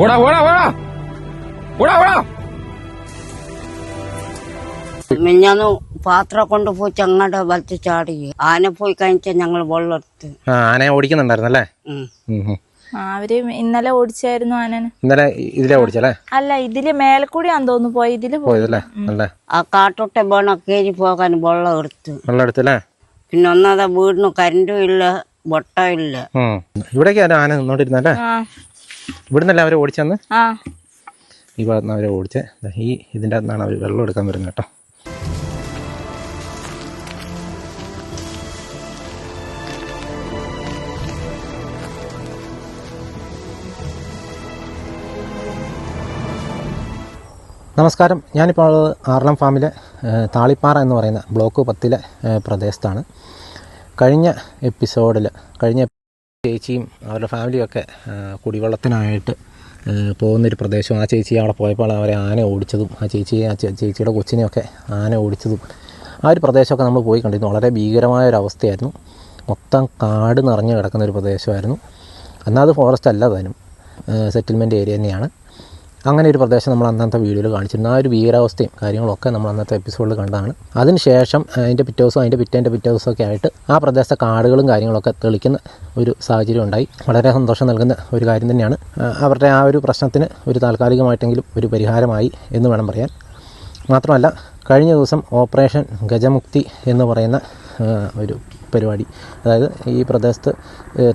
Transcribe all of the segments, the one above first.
ഓടാ ഓടാ ഓടാ. ഓടാ ഓടാ. മിഞ്ഞാന്ന് പാത്രം കൊണ്ടുപോയി ചങ്ങടെ വലത്ത് ചാടി. ആന പോയി കഴിഞ്ഞാൽ ഞങ്ങൾ വെള്ളം എടുത്ത് ആ ആനയെ ഓടിക്കുന്നുണ്ടായിരുന്നല്ലേ. ആ, അവർ ഇന്നലെ ഓടിച്ചായിരുന്നു ആനന്. ഇന്നലെ ഇതിലെ ഓടിച്ചല്ലേ അല്ല? ഇതിൽ മേലെ കൂടിയാന്ന് തോന്നുന്നു പോയി ഇതിൽ പോയി. പോയതല്ലേ? അല്ലേ? ആ കാട്ടോട്ടെ വേണം കയറി പോകാൻ വെള്ളം എടുത്ത് വെള്ളം എടുത്തല്ലേ പിന്നെ ഒന്നാതെ വീടിന് കരണ്ടും ഇല്ല വെട്ടം ഇല്ല. ഇവിടേക്ക് ആന നിന്നോണ്ടിരുന്നല്ലേ ആ. ഇവിടുന്നല്ലേ അവരെ ഓടിച്ചെന്ന് ഈ ഭാഗത്തുനിന്ന് അവരെ ഓടിച്ചേ ഈ ഇതിന്റെ അകത്തുനിന്നാണ് അവർ വെള്ളം എടുക്കാൻ വരുന്നത് കേട്ടോ. നമസ്കാരം. ഞാനിപ്പോൾ ഉള്ളത് ആറളം ഫാമിലെ താളിപ്പാറ എന്ന് പറയുന്ന ബ്ലോക്ക് പത്തിലെ പ്രദേശത്താണ്. കഴിഞ്ഞ എപ്പിസോഡിൽ കഴിഞ്ഞ ചേച്ചിയും അവരുടെ ഫാമിലിയൊക്കെ കുടിവെള്ളത്തിനായിട്ട് പോകുന്നൊരു പ്രദേശം. ആ ചേച്ചി അവിടെ പോയപ്പോൾ അവരെ ആന ഓടിച്ചതും ആ ചേച്ചിയെ ആ ചേച്ചിയുടെ കൊച്ചിനെയൊക്കെ ആന ഓടിച്ചതും ആ ഒരു പ്രദേശമൊക്കെ നമ്മൾ പോയി കണ്ടിരുന്നു. വളരെ ഭീകരമായ ഒരു അവസ്ഥയായിരുന്നു മൊത്തം കാട് നിറഞ്ഞു കിടക്കുന്ന ഒരു പ്രദേശമായിരുന്നു. എന്നാൽ അത് ഫോറസ്റ്റ് അല്ല താനും സെറ്റിൽമെന്റ് ഏരിയ തന്നെയാണ്. അങ്ങനെ ഒരു പ്രദേശം നമ്മൾ അന്നത്തെ വീഡിയോയിൽ കാണിച്ചിരുന്നു. ആ ഒരു ഭീകരാവസ്ഥയും കാര്യങ്ങളൊക്കെ നമ്മൾ അന്നത്തെ എപ്പിസോഡിൽ കണ്ടതാണ്. അതിനുശേഷം അതിന്റെ പിറ്റേ ദിവസം അതിന്റെ പിറ്റേന്റെ പിറ്റേ ദിവസമൊക്കെ ആയിട്ട് ആ പ്രദേശത്തെ കാടുകളും കാര്യങ്ങളൊക്കെ തെളിക്കുന്ന ഒരു സാഹചര്യം ഉണ്ടായി. വളരെ സന്തോഷം നൽകുന്ന ഒരു കാര്യം തന്നെയാണ്. അവരുടെ ആ ഒരു പ്രശ്നത്തിന് ഒരു താൽക്കാലികമായിട്ടെങ്കിലും ഒരു പരിഹാരമായി എന്ന് വേണം പറയാൻ. മാത്രമല്ല കഴിഞ്ഞ ദിവസം ഓപ്പറേഷൻ ഗജമുക്തി എന്ന് പറയുന്ന ഒരു പരിപാടി. അതായത് ഈ പ്രദേശത്ത്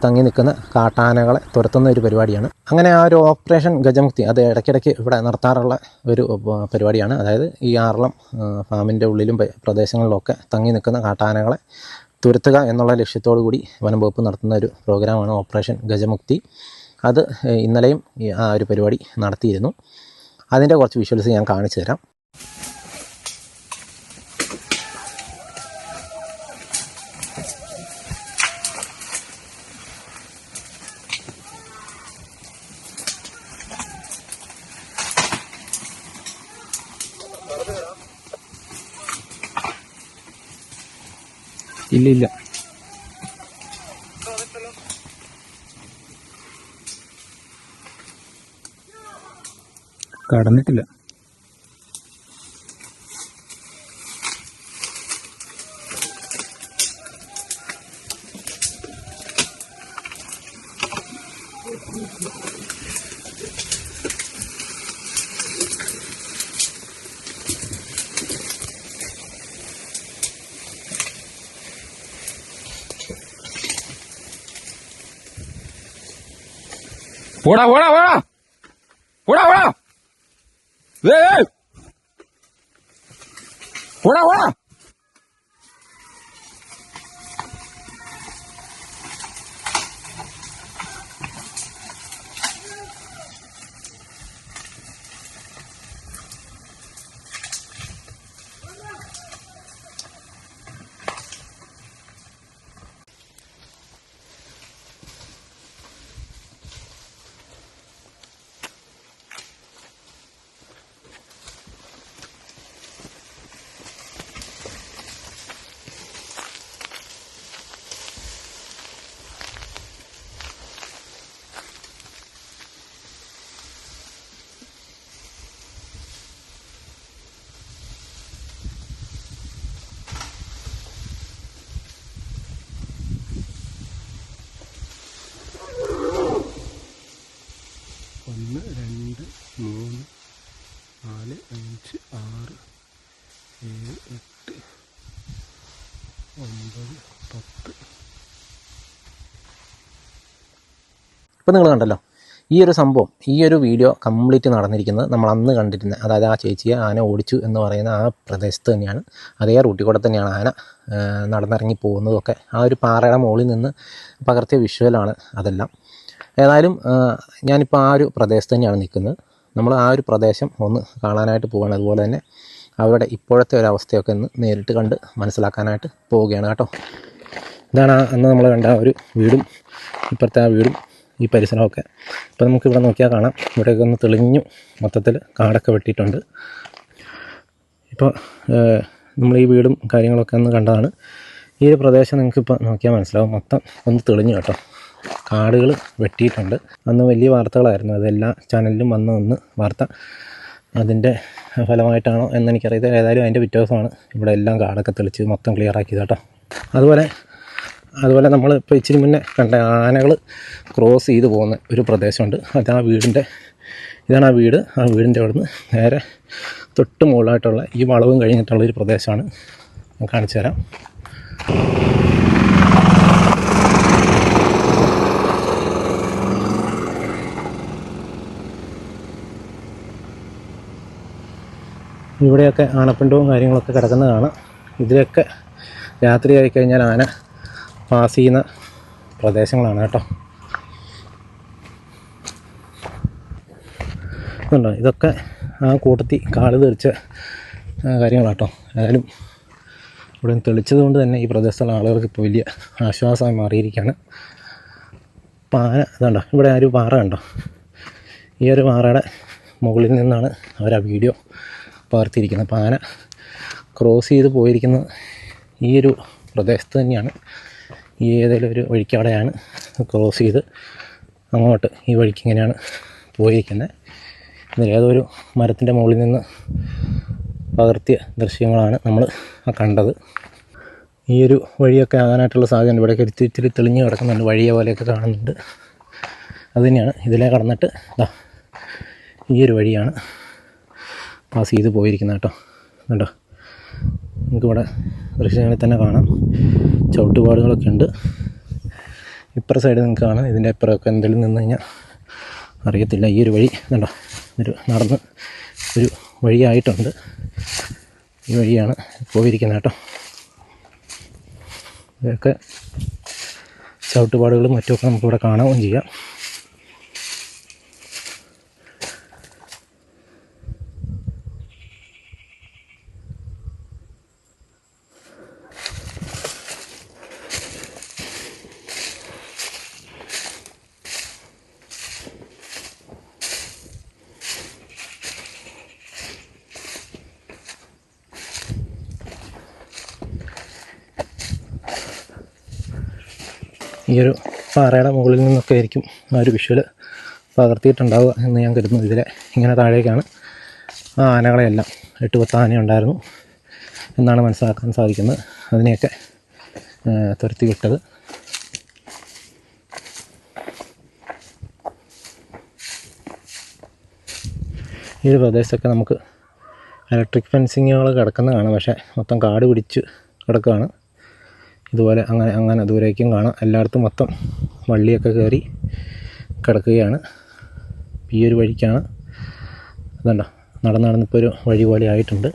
തങ്ങി നിൽക്കുന്ന കാട്ടാനകളെ തുരത്തുന്ന ഒരു പരിപാടിയാണ്. അങ്ങനെ ആ ഒരു ഓപ്പറേഷൻ ഗജമുക്തി അത് ഇടയ്ക്കിടയ്ക്ക് ഇവിടെ നടത്താറുള്ള ഒരു പരിപാടിയാണ്. അതായത് ഈ ആറളം ഫാമിന്റെ ഉള്ളിലും പ്രദേശങ്ങളിലൊക്കെ തങ്ങി നിൽക്കുന്ന കാട്ടാനകളെ തുരത്തുക എന്നുള്ള ലക്ഷ്യത്തോടു കൂടി വനം വകുപ്പ് നടത്തുന്ന ഒരു പ്രോഗ്രാമാണ് ഓപ്പറേഷൻ ഗജമുക്തി. അത് ഇന്നലെയും ആ ഒരു പരിപാടി നടത്തിയിരുന്നു. അതിന്റെ കുറച്ച് വിഷ്വൽസ് ഞാൻ കാണിച്ചു തരാം. ഇല്ല ഇല്ല കടന്നിട്ടില്ല. ഓടാ ഓടാ ഓടാ ഓടാ ഓടാ ഏയ്. ഓടാ ഓടാ ഒന്ന് രണ്ട് മൂന്ന് നാല് അഞ്ച് ആറ് ഏഴ് എട്ട് ഒമ്പത് പത്ത് ഇപ്പം നിങ്ങൾ കണ്ടല്ലോ ഈ ഒരു സംഭവം ഈ ഒരു വീഡിയോ കംപ്ലീറ്റ് നടന്നിരിക്കുന്നത് നമ്മൾ അന്ന് കണ്ടിരുന്നത്. അതായത് ആ ചേച്ചിയെ ആന ഓടിച്ചു എന്ന് പറയുന്ന ആ പ്രദേശത്ത് തന്നെയാണ്. അതേ റൂട്ടിൽ കൂടെ തന്നെയാണ് ആന നടന്നിറങ്ങി പോകുന്നതൊക്കെ. ആ ഒരു പാറയുടെ മുകളിൽ നിന്ന് പകർത്തിയ വിഷ്വലാണ് അതെല്ലാം. ഏതായാലും ഞാനിപ്പോൾ ആ ഒരു പ്രദേശത്ത് തന്നെയാണ് നിൽക്കുന്നത്. നമ്മൾ ആ ഒരു പ്രദേശം ഒന്ന് കാണാനായിട്ട് പോവുകയാണ് അതുപോലെ തന്നെ അവരുടെ ഇപ്പോഴത്തെ ഒരു അവസ്ഥയൊക്കെ ഒന്ന് നേരിട്ട് കണ്ട് മനസ്സിലാക്കാനായിട്ട് പോവുകയാണ് കേട്ടോ. ഇതാണ് അന്ന് നമ്മൾ കണ്ട ഒരു വീടും ഇപ്പോഴത്തെ ആ വീടും. ഈ പരിസരമൊക്കെ. ഇപ്പോൾ നമുക്ക് ഇവിടെ നോക്കിയാൽ കാണാം. ഇവിടെയൊക്കെ ഒന്ന് തെളിഞ്ഞു മൊത്തത്തിൽ കാടൊക്കെ വെട്ടിയിട്ടുണ്ട്. ഇപ്പോൾ നമ്മൾ ഈ വീടും കാര്യങ്ങളൊക്കെ ഒന്ന് കണ്ടതാണ്. ഈ ഒരു പ്രദേശം നിങ്ങൾക്കിപ്പോൾ നോക്കിയാൽ മനസ്സിലാവും. മൊത്തം ഒന്ന് തെളിഞ്ഞു കേട്ടോ. കാടുകൾ വെട്ടിയിട്ടുണ്ട്. അന്ന് വലിയ വാർത്തകളായിരുന്നു. അതെല്ലാ ചാനലിലും വന്ന് വന്ന് വാർത്ത. അതിന്റെ ഫലമായിട്ടാണോ എന്നെനിക്കറിയത്തില്ല ഏതായാലും അതിന്റെ വ്യത്യാസമാണ് ഇവിടെ എല്ലാം കാടൊക്കെ തെളിച്ച് മൊത്തം ക്ലിയർ ആക്കിയത് കേട്ടോ. അതുപോലെ അതുപോലെ നമ്മൾ ഇപ്പോൾ ഇച്ചിരി മുന്നേ കണ്ട ആനകൾ ക്രോസ് ചെയ്ത് പോകുന്ന ഒരു പ്രദേശമുണ്ട്. അത് ആ വീടിന്റെ ഇതാണ് ആ വീട്. ആ വീടിന്റെ അവിടുന്ന് നേരെ തൊട്ട് മുകളിലായിട്ടുള്ള ഈ വളവും കഴിഞ്ഞിട്ടുള്ള ഒരു പ്രദേശമാണ്. ഞാൻ കാണിച്ചു തരാം. ഇവിടെയൊക്കെ ആണപ്പിണ്ടവും കാര്യങ്ങളൊക്കെ കിടക്കുന്നതാണ്. ഇതിലൊക്കെ രാത്രി ആയി കഴിഞ്ഞാൽ ആന പാസ് ചെയ്യുന്ന പ്രദേശങ്ങളാണ് കേട്ടോ. ഇതുണ്ടോ? ഇതൊക്കെ ആ കൂട്ടത്തിൽ കാട് തെറിച്ച കാര്യങ്ങളാട്ടോ. ഏതായാലും ഇവിടെ തെളിച്ചത് കൊണ്ട് തന്നെ ഈ പ്രദേശത്തുള്ള ആളുകൾക്ക് ഇപ്പോൾ വലിയ ആശ്വാസമായി മാറിയിരിക്കുകയാണ്. പാന ഇതുണ്ടോ? ഇവിടെ ആ ഒരു പാറ കണ്ടോ? ഈ ഒരു പാറയുടെ മുകളിൽ നിന്നാണ് അവർ ആ വീഡിയോ പകർത്തിയിരിക്കുന്നത്. പാന ക്രോസ് ചെയ്ത് പോയിരിക്കുന്നത് ഈ ഒരു പ്രദേശത്ത് തന്നെയാണ് ഈ ഏതെങ്കിലും ഒരു വഴിക്കവിടെയാണ് ക്രോസ് ചെയ്ത് അങ്ങോട്ട് ഈ വഴിക്ക് ഇങ്ങനെയാണ് പോയിരിക്കുന്നത്. ഇതിൽ ഏതൊരു മരത്തിന്റെ മുകളിൽ നിന്ന് പകർത്തിയ ദൃശ്യങ്ങളാണ് നമ്മൾ കണ്ടത്. ഈ ഒരു വഴിയൊക്കെ ആകാനായിട്ടുള്ള സാധ്യത ഇവിടെയൊക്കെ ഇത്തിരി ഇത്തിരി തെളിഞ്ഞ് കിടക്കുന്നുണ്ട്. വഴിയെ പോലെയൊക്കെ കാണുന്നുണ്ട്. അത് തന്നെയാണ് ഇതിലെ കടന്നിട്ട് ഇതാ ഈ ഒരു വഴിയാണ് പാസ് ചെയ്ത് പോയിരിക്കുന്നത് കേട്ടോ. കണ്ടോ? നമുക്കിവിടെ ദൃശ്യങ്ങളിൽ തന്നെ കാണാം. ചവിട്ടുപാടുകളൊക്കെ ഉണ്ട്. ഇപ്പുറ സൈഡ് നിങ്ങൾക്ക് കാണാം. ഇതിന്റെ ഇപ്പുറമൊക്കെ എന്തെങ്കിലും നിന്ന് കഴിഞ്ഞാൽ അറിയത്തില്ല. ഈ ഒരു വഴി കണ്ടോ? ഒരു നടന്ന് ഒരു വഴിയായിട്ടുണ്ട്. ഈ വഴിയാണ് പോയിരിക്കുന്നത് കേട്ടോ. ഇതൊക്കെ ചവിട്ടുപാടുകളും മറ്റുമൊക്കെ നമുക്കിവിടെ കാണുകയും ചെയ്യാം. ഈ ഒരു പാറയുടെ മുകളിൽ നിന്നൊക്കെ ആയിരിക്കും ആ ഒരു വിഷ്വൽ പകർത്തിയിട്ടുണ്ടാവുക എന്ന് ഞാൻ കരുതുന്നു. ഇതിലെ ഇങ്ങനെ താഴേക്കാണ് ആ ആനകളെയെല്ലാം. എട്ട് പത്ത് ആന ഉണ്ടായിരുന്നു എന്നാണ് മനസ്സിലാക്കാൻ സാധിക്കുന്നത്. അതിനെയൊക്കെ തുരത്തി വിട്ടത് ഈ ഒരു പ്രദേശത്തൊക്കെ നമുക്ക് ഇലക്ട്രിക് ഫെൻസിങ്ങുകൾ കിടക്കുന്നതാണ്. പക്ഷേ മൊത്തം കാട് പിടിച്ച് കിടക്കുകയാണ്. ഇതുപോലെ അങ്ങനെ അങ്ങനെ ദൂരേക്കും കാണാം. എല്ലായിടത്തും മൊത്തം വള്ളിയൊക്കെ കയറി കിടക്കുകയാണ്. ഈ ഒരു വഴിക്കാണ്. അതുണ്ടോ നടന്ന് നടന്നിപ്പോൾ ഒരു വഴി പോലെ ആയിട്ടുണ്ട്.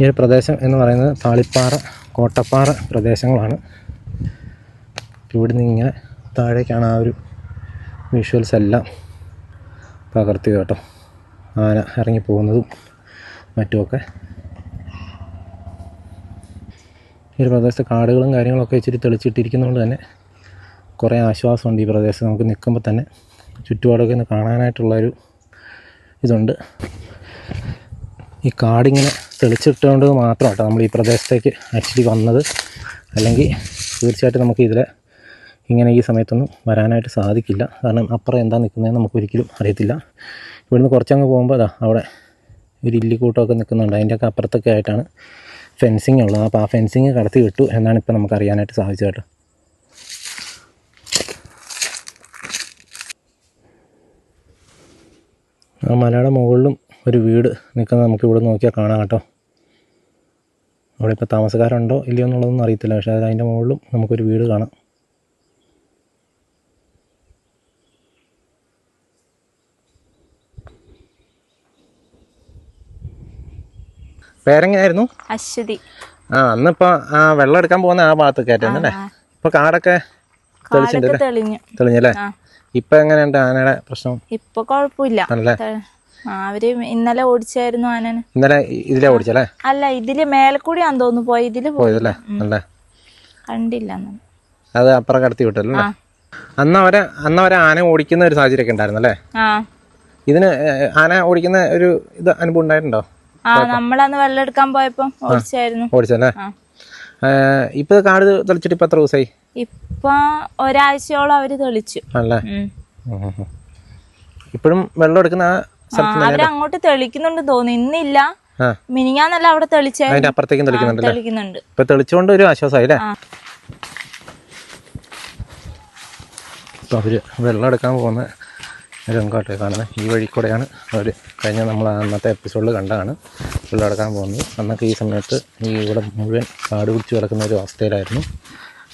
ഈ ഒരു പ്രദേശം എന്ന് പറയുന്നത് താളിപ്പാറ കോട്ടപ്പാറ പ്രദേശങ്ങളാണ്. ഇവിടെ നിന്ന് ഇങ്ങനെ താഴേക്കാണ് ആ ഒരു വിഷ്വൽസ് എല്ലാം പകർത്തി കേട്ടോ. ആന ഇറങ്ങി പോകുന്നതും മറ്റുമൊക്കെ. ഈ ഒരു പ്രദേശത്തെ കാടുകളും കാര്യങ്ങളൊക്കെ ഇച്ചിരി തെളിച്ചിട്ടിരിക്കുന്നതുകൊണ്ട് തന്നെ കുറേ ആശ്വാസമുണ്ട് ഈ പ്രദേശത്ത്. നമുക്ക് നിൽക്കുമ്പോൾ തന്നെ ചുറ്റുപാടൊക്കെ ഒന്ന് കാണാനായിട്ടുള്ളൊരു ഇതുണ്ട്. ഈ കാടിങ്ങനെ തെളിച്ചിട്ടുകൊണ്ട് മാത്രം കേട്ടോ നമ്മൾ ഈ പ്രദേശത്തേക്ക് ആക്ച്വലി വന്നത്. അല്ലെങ്കിൽ തീർച്ചയായിട്ടും നമുക്ക് ഇതിലെ ഇങ്ങനെ ഈ സമയത്തൊന്നും വരാനായിട്ട് സാധിക്കില്ല. കാരണം അപ്പുറം എന്താ നിൽക്കുന്നതെന്ന് നമുക്ക് ഒരിക്കലും അറിയത്തില്ല. ഇവിടുന്ന് കുറച്ചങ്ങ് പോകുമ്പോൾ അതാ അവിടെ ഒരു ഇല്ലിക്കൂട്ടമൊക്കെ നിൽക്കുന്നുണ്ട്. അതിന്റെയൊക്കെ അപ്പുറത്തൊക്കെ ആയിട്ടാണ് ഫെൻസിങ് ഉള്ളത്. അപ്പോൾ ആ ഫെൻസിങ് കടത്തി വിട്ടു എന്നാണ് ഇപ്പോൾ നമുക്ക് അറിയാനായിട്ട് സാധിച്ചത് കേട്ടോ. ആ മലയുടെ മുകളിലും ഒരു വീട് നിൽക്കുന്നത് നമുക്ക് ഇവിടെ നോക്കിയാൽ കാണാം കേട്ടോ. അവിടെ ഇപ്പോൾ താമസക്കാരുണ്ടോ ഇല്ലയോ എന്നുള്ളതൊന്നും അറിയത്തില്ല. പക്ഷേ അത് അതിന്റെ മുകളിലും നമുക്കൊരു വീട് കാണാം. പേരെങ്ങനെയായിരുന്നു? അശ്വതി. ആ അന്നിപ്പോൾ ആ വെള്ളം എടുക്കാൻ പോകുന്ന ആ ഭാഗത്തൊക്കെ ആയിട്ടാണ് അല്ലേ? ഇപ്പോൾ കാടൊക്കെ തെളിഞ്ഞല്ലേ ഇപ്പൊ എങ്ങനെയുണ്ട് ആനയുടെ പ്രശ്നം? ഇപ്പൊ കുഴപ്പമില്ല. അവർ ഇന്നലെ ഓടിച്ചായിരുന്നു ആനന് ഇന്നലെ ഇതിലെ ഓടിച്ചല്ലേ? അല്ല ഇതിൽ മേലക്കൂടി കൂടിയാന്ന് തോന്നുന്നു പോയി ഇതിൽ പോയി. പോയതല്ലേ? അല്ലേ? കണ്ടില്ല. അത് അപ്പുറം കടത്തി വിട്ടല്ലോ അന്ന് അവരെ അന്ന് അവരെ ആന ഓടിക്കുന്ന ഒരു സാഹചര്യമൊക്കെ ഉണ്ടായിരുന്നു അല്ലേ? ആ. ഇതിന് ആന ഓടിക്കുന്ന ഒരു ഇത് അനുഭവം ഉണ്ടായിട്ടുണ്ടോ? ആ നമ്മളന്ന് വെള്ളം എടുക്കാൻ പോയപ്പോ ഓടിച്ചായിരുന്നു. ഓടിച്ചല്ലേ ഇപ്പൊ കാട് തെളിച്ചിട്ട് ഇപ്പൊ എത്ര ദിവസമായി ഇപ്പൊ ഒരാഴ്ചയോളം അവർ തെളിച്ചു. ഉം. ഇപ്പോഴും വെള്ളം എടുക്കുന്ന അവർ അങ്ങോട്ട് തെളിക്കുന്നുണ്ട് തോന്നുന്നു. ഇന്നില്ല. മിനിങ്ങാന്നല്ല അവിടെ തെളിച്ചായിരുന്നു അതിന്റെ അപ്പുറത്തേക്കും തെളിക്കുന്നുണ്ട്. ഇപ്പൊ തെളിച്ചുകൊണ്ട് ഒരു ആശ്വാസമായി അല്ലേ? ഇപ്പൊ അവർ വെള്ളം എടുക്കാൻ പോകുന്ന രംഗമായിട്ട് കാണുന്നത് ഈ വഴി കൂടെയാണ് അവർ കഴിഞ്ഞ നമ്മൾ അന്നത്തെ എപ്പിസോഡിൽ കണ്ടാണ് വെള്ളം എടുക്കാൻ പോകുന്നത്. അന്നൊക്കെ ഈ സമയത്ത് ഈ ഇവിടെ മുഴുവൻ കാട് പിടിച്ച് കിടക്കുന്ന ഒരു അവസ്ഥയിലായിരുന്നു.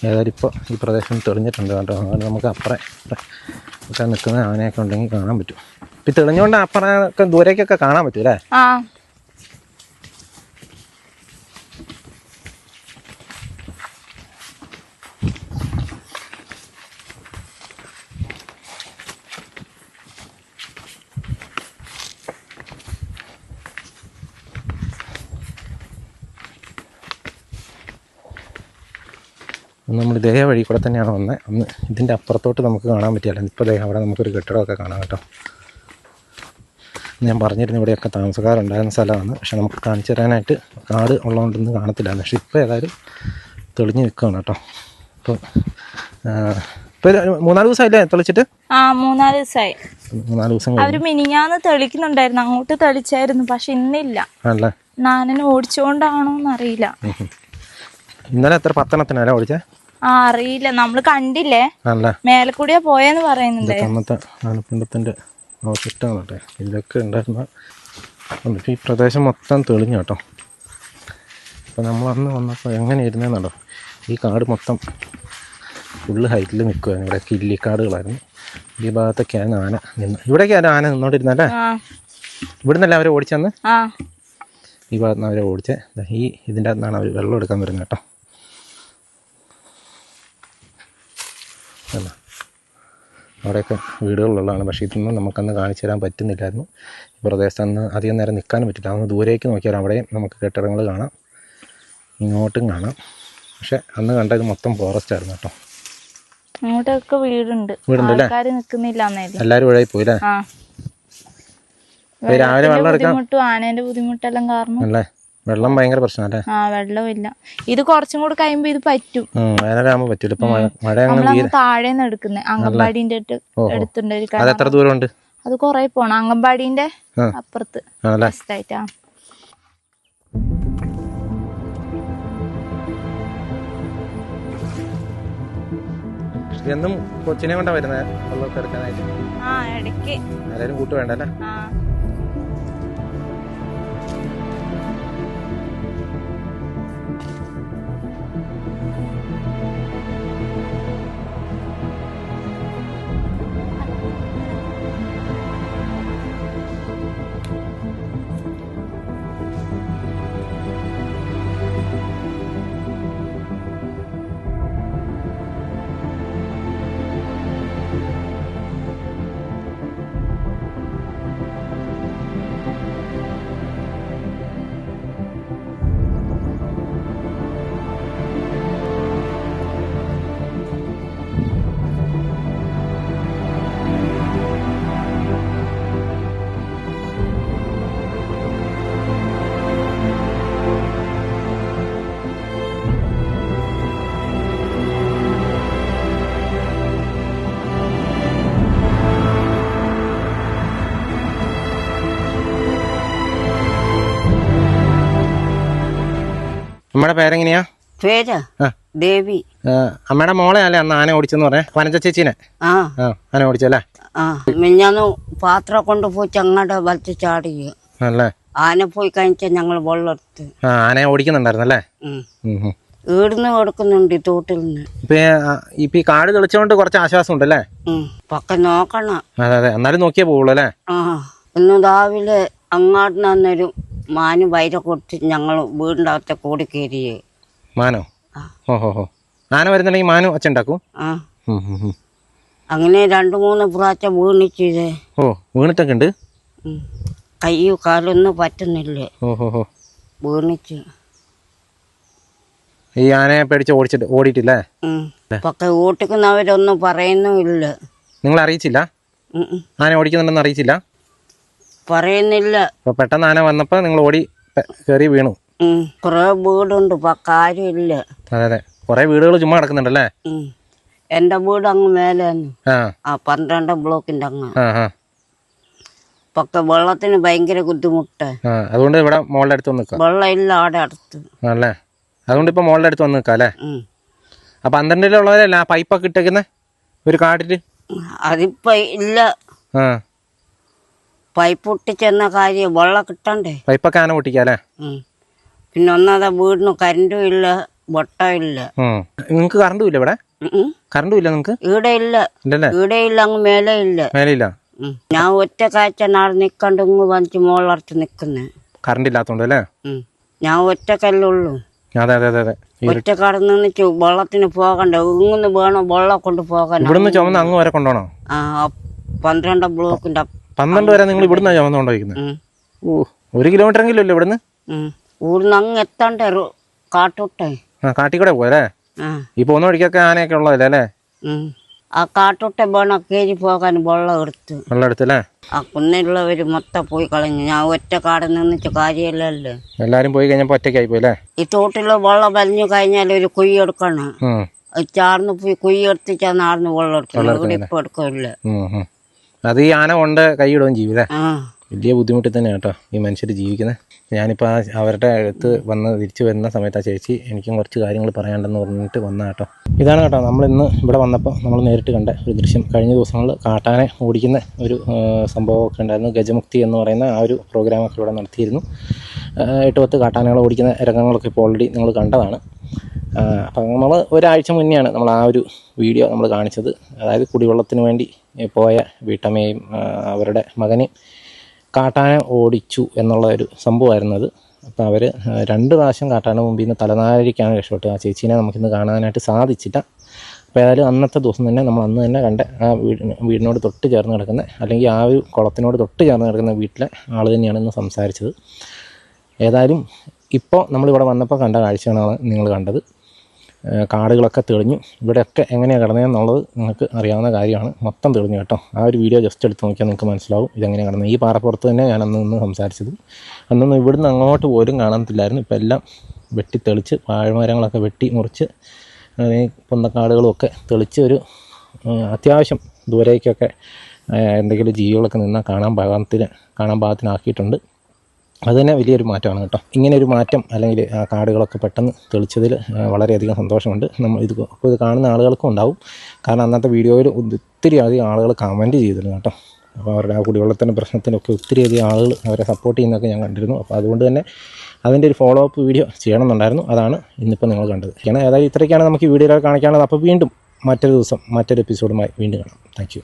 ഏതായാലും ഇപ്പോൾ ഈ പ്രദേശം തെളിഞ്ഞിട്ടുണ്ട് കേട്ടോ. അതുകൊണ്ട് നമുക്ക് അപ്പുറം ഒക്കെ നിൽക്കുന്ന ആനയൊക്കെ ഉണ്ടെങ്കിൽ കാണാൻ പറ്റും. ഈ തെളിഞ്ഞോണ്ട് അപ്പറൊക്കെ ദൂരേക്കൊക്കെ കാണാൻ പറ്റൂ ആ. നമ്മൾ ഇതേ വഴി കൂടെ തന്നെയാണ് വന്നത് അന്ന് ഇതിന്റെ അപ്പുറത്തോട്ട് നമുക്ക് കാണാൻ പറ്റില്ല ഇപ്പോൾ അവിടെ നമുക്കൊരു കെട്ടിടമൊക്കെ കാണാം കേട്ടോ. ഞാൻ പറഞ്ഞിരുന്നു ഇവിടെയൊക്കെ താമസക്കാരുണ്ടായിരുന്ന സ്ഥലമാണ്. പക്ഷെ നമുക്ക് കാണിച്ചു തരാനായിട്ട് കാട് ഉള്ളതുകൊണ്ടൊന്നും കാണത്തില്ല. പക്ഷെ ഇപ്പോൾ ഏതായാലും തെളിഞ്ഞ് നിൽക്കുകയാണ് കേട്ടോ. അപ്പോൾ മൂന്നാൽ ദിവസമായില്ലേ തെളിച്ചിട്ട്? ആ മൂന്നാൽ ദിവസമായി. മൂന്നാൽ ദിവസം അവർ മിനിങ്ങാന്ന് തെളിക്കുന്നുണ്ടായിരുന്നു. അങ്ങോട്ട് തെളിച്ചായിരുന്നു. പക്ഷെ ഇന്നില്ല. ആണല്ലേ? നാനന് ഓടിച്ചോണ്ടാണോന്ന് അറിയില്ല. ഇന്നലെ എത്ര പത്തെണ്ണത്തിനല്ലേ ഓടിച്ചേ? ആ അറിയില്ല. നമ്മൾ കണ്ടില്ലേ? മേലെ കൂടിയാ പോയെന്ന് പറയുന്നുണ്ടേ. ആനപ്പിണ്ടത്തിന്റെ കേട്ടോ ഇതൊക്കെ ഉണ്ടായിരുന്ന എന്നിട്ട് ഈ പ്രദേശം മൊത്തം തെളിഞ്ഞു കേട്ടോ. അപ്പോൾ നമ്മൾ അന്ന് വന്നപ്പോൾ എങ്ങനെ ഇരുന്നേന്നുണ്ടോ ഈ കാട് മൊത്തം ഫുള്ള് ഹൈറ്റിൽ നിൽക്കുകയാണ് ഇവിടെ കില്ലിക്കാടുകളായിരുന്നു ഈ ഭാഗത്തൊക്കെയാണ് ആന നിന്ന്. ഇവിടേക്കാണ് ആന നിന്നോണ്ടിരുന്നല്ലേ ആ. ഇവിടെ നിന്നല്ലേ അവരെ ഓടിച്ചെന്ന്? ഈ ഭാഗത്തുനിന്ന് അവരെ ഓടിച്ചേ. ഈ ഇതിന്റെ അകത്തുനിന്നാണ് അവർ വെള്ളം എടുക്കാൻ വരുന്നത് കേട്ടോ. അവിടെയൊക്കെ വീടുകളിലുള്ളതാണ്. പക്ഷേ ഇതൊന്നും നമുക്കന്ന് കാണിച്ചു തരാൻ പറ്റുന്നില്ലായിരുന്നു. ഈ പ്രദേശത്ത് അന്ന് അധികം നേരം നിൽക്കാനും പറ്റില്ല. അന്ന് ദൂരേക്ക് നോക്കിയാൽ അവിടെയും നമുക്ക് കെട്ടിടങ്ങൾ കാണാം. ഇങ്ങോട്ടും കാണാം. പക്ഷേ അന്ന് കണ്ടത് മൊത്തം ഫോറസ്റ്റ് ആയിരുന്നു കേട്ടോ. ഇങ്ങോട്ടൊക്കെ വീടുണ്ട്. നിക്കുന്നില്ല എന്നേലും എല്ലാവരും ഇവിടെ പോയില്ലേ രാവിലെ വെള്ളം എടുക്കാൻ ബുദ്ധിമുട്ടും ബുദ്ധിമുട്ടെല്ലാം കാരണം. അല്ലേ? വെള്ളം ഭയങ്കര പ്രശ്നമല്ലേ ആ വെള്ളമില്ല. ഇത് കുറച്ചും കൂടെ കഴിയുമ്പോ ഇത് പറ്റും. വേനലാകുമ്പോൾ പറ്റില്ല ഇപ്പം മഴ താഴേന്ന് എടുക്കുന്നത് അംഗൻവാടിന്റെ അടുത്ത് ഓഹോ. എടുത്തുണ്ട് ഒരു അത് എത്ര ദൂരമുണ്ട്? അത് കൊറേ പോണം. അംഗൻവാടിന്റെ അപ്പുറത്ത്. ഫസ്റ്റായിട്ടാ എന്നും കൊച്ചിനെ കൊണ്ടാ വരുന്നത് വെള്ളമൊക്കെ എടുക്കാനായിട്ട്. ആ ഇടയ്ക്ക്. ആരെയും കൂട്ട് വേണ്ടല്ലേ അമ്മയുടെ പേരെങ്ങനെയാ? പേര് ആ. ദേവി. ആ, അമ്മയുടെ മോളെ അല്ലേ അന്ന് ആന ഓടിച്ചെന്ന് പറഞ്ഞേ? വനജ ചേച്ചീനെ? ആ. ആ ആന ഓടിച്ചല്ലേ ആ. മിഞ്ഞാന്ന് പാത്രം കൊണ്ടുപോയി ചങ്ങടെ വലിച്ചു ചാടി. അല്ലേ? ആന പോയി കഴിഞ്ഞാൽ ഞങ്ങൾ വെള്ളമെടുത്ത് ആ ആനയെ ഓടിക്കുന്നുണ്ടായിരുന്നല്ലേ ഉം. ഉം, ഉം. ഈടുന്ന് കൊടുക്കുന്നുണ്ട് ഈ തോട്ടിൽ നിന്ന് ഇപ്പൊ ഈ, ആ, ഇപ്പൊ ഈ കാട് തെളിച്ചുകൊണ്ട് കുറച്ച് ആശ്വാസം ഉണ്ടല്ലേ ഉം. പക്ക നോക്കണം. അതെ അതെ. എന്നാലും നോക്കിയേ പോവുള്ളൂ അല്ലേ? ആ. ഇന്ന് രാവിലെ അങ്ങാട്ട് നിന്നൊരു മാന് വൈര കൊടുത്ത് ഞങ്ങൾ വീടിന്റെ അകത്തെ കൂടി കയറിയേ. മാനോ? മാനോ ഓ ഹോ ഹോ. ആന വരുന്നുണ്ടെങ്കിൽ മാനു അച്ഛൻ ഉണ്ടാക്കും? ആ. അങ്ങനെ രണ്ടു മൂന്ന് പ്രാവശ്യം വീണിച്ചത്. ഓ വീണിട്ടൊക്കെ ഉണ്ട്? കയ്യും കാലൊന്നും പറ്റുന്നില്ല. ഓഹോ ഹോ വീണിച്ച്. ഈ ആനയെ പേടിച്ച് ഓടിച്ചിട്ട് ഓടിയിട്ടില്ലേ? പക്കെ ഓട്ടിക്കുന്നവരൊന്നും പറയുന്നുമില്ല നിങ്ങൾ അറിയിച്ചില്ല. ആന ഓടിക്കുന്നുണ്ടെന്ന് അറിയിച്ചില്ല? പറയുന്നില്ല. പെട്ടെന്ന് ആന വന്നപ്പോ നിങ്ങൾ ഓടി കേറി കയറി വീണു കൊറേ വീടുണ്ട് കാര്യമില്ല. അതെ അതെ. കുറേ വീടുകൾ ചുമ്മാ കിടക്കുന്നുണ്ടല്ലേ. എന്റെ വീട് അങ്ങ് മേലെ ആ. പന്ത്രണ്ടാം ബ്ലോക്കിന്റെ അങ്ങ്. പക്ക വെള്ളത്തിന് ഭയങ്കര ബുദ്ധിമുട്ട്. അതുകൊണ്ട് ഇവിടെ മോളുടെ അടുത്ത് നിൽക്കാം വെള്ളം ഇല്ല അവിടെ അടുത്ത്. അല്ലേ അതുകൊണ്ട് ഇപ്പൊ മോളുടെ അടുത്ത് വന്ന് നിൽക്കാം അല്ലേ. ആ പന്ത്രണ്ടിലുള്ളവരല്ല ആ പൈപ്പൊക്കെ ഇട്ടേക്കുന്ന? ഒരു കാട്ടിൽ അതിപ്പോ ഇല്ല. ആ. പൈപ്പ് പൊട്ടിച്ചെന്ന കാര്യം വെള്ളം കിട്ടണ്ടേ പൈപ്പൊക്കെ ആന പൊട്ടിക്കാല്ലേ പിന്നെ ഒന്നാതെ വീടിന് കരണ്ടും ഇല്ല വെട്ടം ഇല്ല. നിങ്ങൾക്ക് കറണ്ടും ഇല്ല ഇവിടെ. കറണ്ടും ഇല്ല നിങ്ങക്ക്? ഇവിടെ ഇല്ല. ഇവിടെ ഇല്ല അങ്ങ് മേലെ ഇല്ല. മേലെ ഇല്ല? ഞാൻ ഒറ്റ കാഴ്ച നാളെ നിക്കണ്ട് ഇങ്ങ് വന്നിച്ച് മോളടുത്ത് നിക്കുന്നേ. കറണ്ട് ഇല്ലാത്തോണ്ട് അല്ലേ? ഞാൻ ഒറ്റക്കല്ലുള്ളൂ അതെ അതെ അതെ അതെ. ഒറ്റ കടന്ന് വെള്ളത്തിന് പോകണ്ട. ഇങ്ങനെ വേണം വെള്ളം കൊണ്ട് പോകാൻ ഇവിടുന്ന് ചുമന്ന് അങ്ങ് വരെ കൊണ്ടോണോ ആ പന്ത്രണ്ടാം ബ്ലോക്കിന്റെ പന്ത്രണ്ട് വരെ നിങ്ങൾ ഇവിടുന്ന് ചുമന്ന് കൊണ്ടുപോയിക്കുന്നത് ഓ ഒരു കിലോമീറ്റർ എങ്കിലും ഇല്ലേ ഇവിടുന്ന്. ഇവിടുന്ന് അങ്ങ് എത്താണ്ടേ കാട്ടോട്ടെ. ആ കാട്ടിക്കൂടെ പോയല്ലേ? ആ. ഈ പോകുന്ന വഴിക്കൊക്കെ ആനയൊക്കെ ഉള്ളതല്ലേ അല്ലേ? ആ കാട്ടോട്ടെ വേണം കയറി പോകാൻ വെള്ളം എടുത്ത്. വെള്ളം എടുത്തല്ലേ ആ കുന്നിലുള്ളവർ മൊത്തം പോയി കളഞ്ഞു. ഞാൻ ഒറ്റ കാട് നിന്നിട്ട് കാര്യമില്ലല്ലോ. എല്ലാരും പോയി കഴിഞ്ഞപ്പോ ഒറ്റയ്ക്കായി പോയല്ലേ അല്ലേ? ഈ തോട്ടിൽ വെള്ളം വലിഞ്ഞു കഴിഞ്ഞാൽ ഒരു കുഴി എടുക്കണം. ചാർന്ന് പോയി കുഴി എടുത്തിട്ടാ നാർന്ന് വെള്ളം എടുക്കണം ഇവിടെ ഇപ്പൊ എടുക്കില്ല. അത് ഈ ആന കൊണ്ട് കൈയിടുകയും ചെയ്യും അല്ലേ വലിയ ബുദ്ധിമുട്ടിൽ തന്നെ കേട്ടോ ഈ മനുഷ്യർ ജീവിക്കുന്നത് ഞാനിപ്പോൾ അവരുടെ അടുത്ത് വന്ന് തിരിച്ചു വരുന്ന സമയത്ത് ആ ചേച്ചി എനിക്കും കുറച്ച് കാര്യങ്ങൾ പറയാണ്ടെന്ന് പറഞ്ഞിട്ട് വന്ന കേട്ടോ. ഇതാണ് കേട്ടോ നമ്മൾ ഇന്ന് ഇവിടെ വന്നപ്പോൾ നമ്മൾ നേരിട്ട് കണ്ട ഒരു ദൃശ്യം. കഴിഞ്ഞ ദിവസങ്ങളിൽ കാട്ടാനെ ഓടിക്കുന്ന ഒരു സംഭവമൊക്കെ ഉണ്ടായിരുന്നു. ഗജമുക്തി എന്ന് പറയുന്ന ആ ഒരു പ്രോഗ്രാമൊക്കെ ഇവിടെ നടത്തിയിരുന്നു. എട്ട് പത്ത് കാട്ടാനകളെ ഓടിക്കുന്ന രംഗങ്ങളൊക്കെ ഇപ്പോൾ ഓൾറെഡി നിങ്ങൾ കണ്ടതാണ്. അപ്പം നമ്മൾ ഒരാഴ്ച മുന്നെയാണ് നമ്മൾ ആ ഒരു വീഡിയോ നമ്മൾ കാണിച്ചത്. അതായത് കുടിവെള്ളത്തിന് വേണ്ടി പോയ വീട്ടമ്മയും അവരുടെ മകനെയും കാട്ടാന ഓടിച്ചു എന്നുള്ള ഒരു സംഭവമായിരുന്നത് അത്. അപ്പോൾ അവർ രണ്ട് പ്രാവശ്യം കാട്ടാന മുമ്പിൽ നിന്ന് തലനാരിക്കാണ് രക്ഷപ്പെട്ടത്. ആ ചേച്ചീനെ നമുക്കിന്ന് കാണാനായിട്ട് സാധിച്ചില്ല. അപ്പോൾ ഏതായാലും അന്നത്തെ ദിവസം തന്നെ നമ്മൾ അന്ന് തന്നെ കണ്ട ആ വീടിന് വീടിനോട് തൊട്ട് ചേർന്ന് കിടക്കുന്ന അല്ലെങ്കിൽ ആ ഒരു കുളത്തിനോട് തൊട്ട് ചേർന്ന് കിടക്കുന്ന വീട്ടിലെ ആൾ തന്നെയാണ് ഇന്ന് സംസാരിച്ചത്. ഏതായാലും ഇപ്പോൾ നമ്മളിവിടെ വന്നപ്പോൾ കണ്ട കാഴ്ചയാണ് നിങ്ങൾ കണ്ടത്. കാടുകളൊക്കെ തെളിഞ്ഞു. ഇവിടെയൊക്കെ എങ്ങനെയാണ് കിടന്നതെന്നുള്ളത് നിങ്ങൾക്ക് അറിയാവുന്ന കാര്യമാണ്. മൊത്തം തെളിഞ്ഞു കേട്ടോ. ആ ഒരു വീഡിയോ ജസ്റ്റ് എടുത്ത് നോക്കിയാൽ നിങ്ങൾക്ക് മനസ്സിലാവും ഇതെങ്ങനെയാണ് കിടന്നത്. ഈ പാറപ്പുറത്ത് തന്നെ ഞാൻ അന്ന് നിന്ന് സംസാരിച്ചത്. അന്നൊന്നും ഇവിടുന്ന് അങ്ങോട്ട് പോലും കാണത്തില്ലായിരുന്നു ഇപ്പം എല്ലാം വെട്ടി തെളിച്ച് വെട്ടി മുറിച്ച് ഈ പൊന്തക്കാടുകളും ഒക്കെ തെളിച്ച് ഒരു അത്യാവശ്യം ദൂരേക്കൊക്കെ എന്തെങ്കിലും ജീവികളൊക്കെ നിന്നാൽ കാണാൻ പാകത്തിന് കാണാൻ പാകത്തിനാക്കിയിട്ടുണ്ട്. അത് തന്നെ വലിയൊരു മാറ്റമാണ് കേട്ടോ. ഇങ്ങനെ ഒരു മാറ്റം അല്ലെങ്കിൽ ആ കാടുകളൊക്കെ പെട്ടെന്ന് തെളിച്ചതിൽ വളരെയധികം സന്തോഷമുണ്ട്. നമ്മൾ ഇത് ഇത് കാണുന്ന ആളുകൾക്കും ഉണ്ടാവും. കാരണം അന്നത്തെ വീഡിയോയിൽ ഒത്തിരി അധികം ആളുകൾ കമന്റ് ചെയ്തിരുന്നു കേട്ടോ. അപ്പോൾ അവരുടെ ആ കുടിവെള്ളത്തിന്റെ പ്രശ്നത്തിനൊക്കെ ഒത്തിരി അധികം ആളുകൾ അവരെ സപ്പോർട്ട് ചെയ്യുന്നതൊക്കെ ഞാൻ കണ്ടിരുന്നു. അപ്പോൾ അതുകൊണ്ട് തന്നെ അതിന്റെ ഒരു ഫോളോ അപ്പ് വീഡിയോ ചെയ്യണമെന്നുണ്ടായിരുന്നു. അതാണ് ഇന്നിപ്പോൾ നിങ്ങൾ കണ്ടത്. കാരണം ഏതായാലും ഇത്രയൊക്കെയാണ് നമുക്ക് ഈ വീഡിയോയിൽ കാണിക്കാനുള്ളത്. അപ്പോൾ വീണ്ടും മറ്റൊരു ദിവസം മറ്റൊരു എപ്പിസോഡുമായി വീണ്ടും കാണാം. താങ്ക്